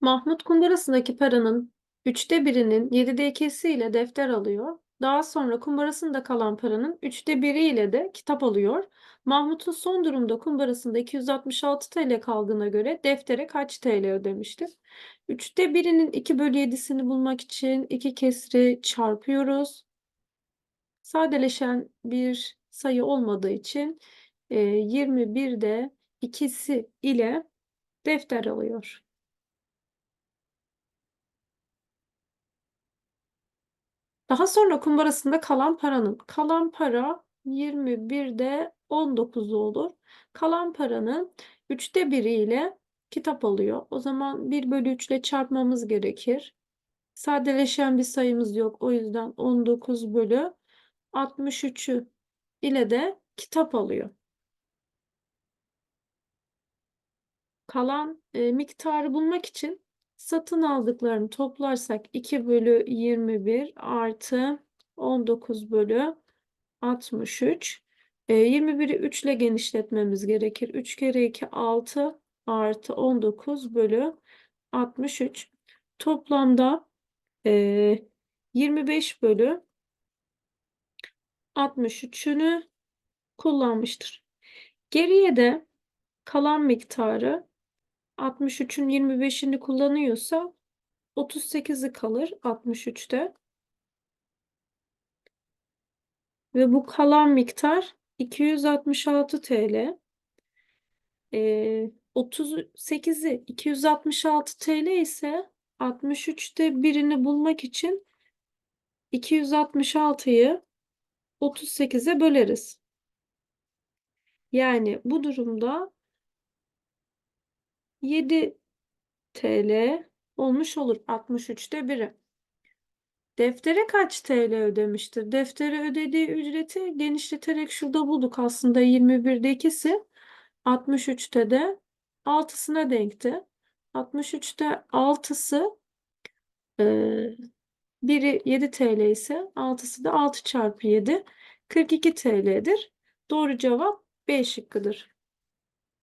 Mahmut kumbarasındaki paranın üçte birinin yedide ikisi ile defter alıyor. Daha sonra kumbarasında kalan paranın üçte biri ile de kitap alıyor. Mahmut'un son durumda kumbarasında 266 TL kaldığına göre deftere kaç TL ödemiştir? Üçte birinin 2 bölü 7'sini bulmak için iki kesri çarpıyoruz. Sadeleşen bir sayı olmadığı için e, 21'de ikisi ile defter alıyor. Daha sonra kumbarasında kalan paranın kalan para 21'de 19 olur. Kalan paranın üçte biri ile kitap alıyor. O zaman 1 bölü 3 ile çarpmamız gerekir. Sadeleşen bir sayımız yok. O yüzden 19 bölü 63'ü ile de kitap alıyor. Kalan e, miktarı bulmak için satın aldıklarını toplarsak 2 bölü 21 artı 19 bölü 63. E, 21'i 3 ile genişletmemiz gerekir. 3 kere 2 6 artı 19 bölü 63. Toplamda e, 25 bölü 63'ünü kullanmıştır. Geriye de kalan miktarı 63'ün 25'ini kullanıyorsa 38'i kalır 63'te. Ve bu kalan miktar 266 TL. Ee, 38'i 266 TL ise 63'te birini bulmak için 266'yı 38'e böleriz. Yani bu durumda 7 TL olmuş olur 63'te biri. Deftere kaç TL ödemiştir? Deftere ödediği ücreti genişleterek şurada bulduk. Aslında 21'de ikisi 63'te de 6'sına denkti. 63'te 6'sı e, biri 7 TL ise 6'sı da 6 çarpı 7 42 TL'dir. Doğru cevap B şıkkıdır.